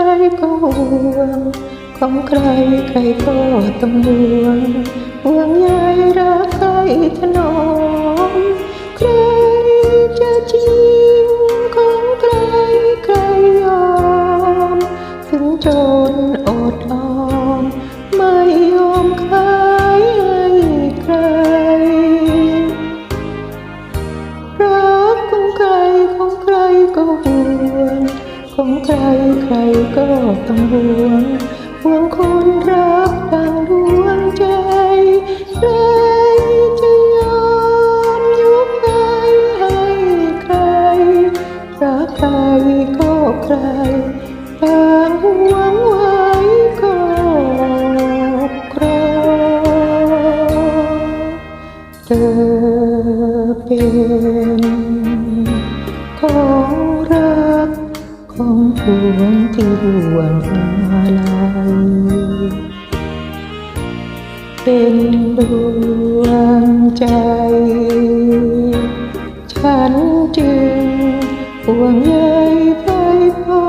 ក្រៃក៏វងកុំក្រៃក្រៃក៏ទំនួលវងយាយរកក្រៃធ្នមក្រៃជាជីកុំក្រៃក្រៃយំសឹងជូនអត់អមមិនយំខ្លាយឲ្យក្រៃរកកុំក្រៃកុំក្រៃក៏វង ของใครใครก็ต้องห่วงห่วงคนรักดังดวงใจใครจะยอมยกให้ให้ใครรักใครก็ใครต่างหวงไว้ก็ครองเธอเป็นของรัก ของพวงที่ห่วงอะไรเป็นดวงใจ ฉันจึงห่วงใยไปพอ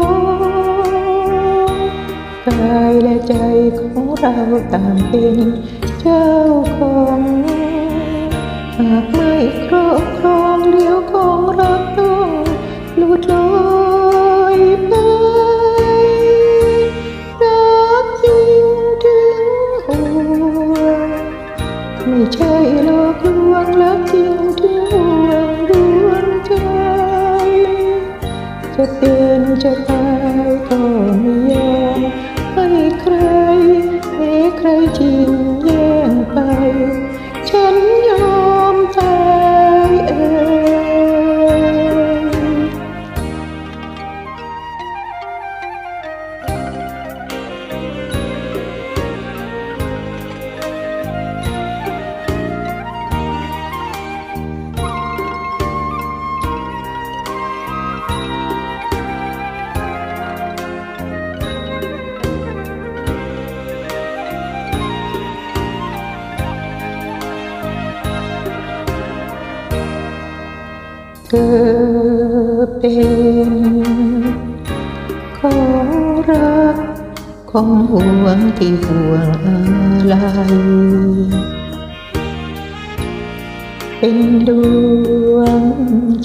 กายและใจของเราต่างเป็นเจ้าของหากไม่ครอบครองเดียวของรักต้อ ไม่ใช่หลอกลวงรักจริงถึงห่วงดวงใจจะเป็นจะตา เธอเป็นของรักของห่วงที่ห่วงอะไร เป็นดวง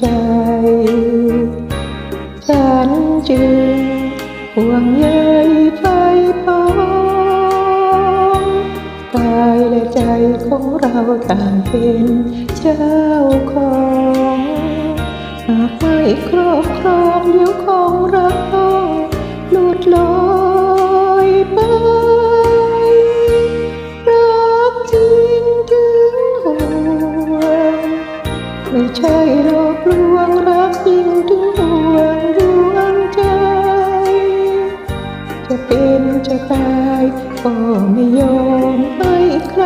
ใจ ฉันจึงห่วงใยไปพร้อมกายและใจของเราต่างเป็นเจ้าของากไม่ครอบครองเดี๋ยวของราต้องหลุดลอยไป รักจริงถึงห่วงไม่ใช่หลอกลวงรักจริงถึงห่วงดวงใจ จะเป็นจะตายก็ไม่ยอมให้ใคร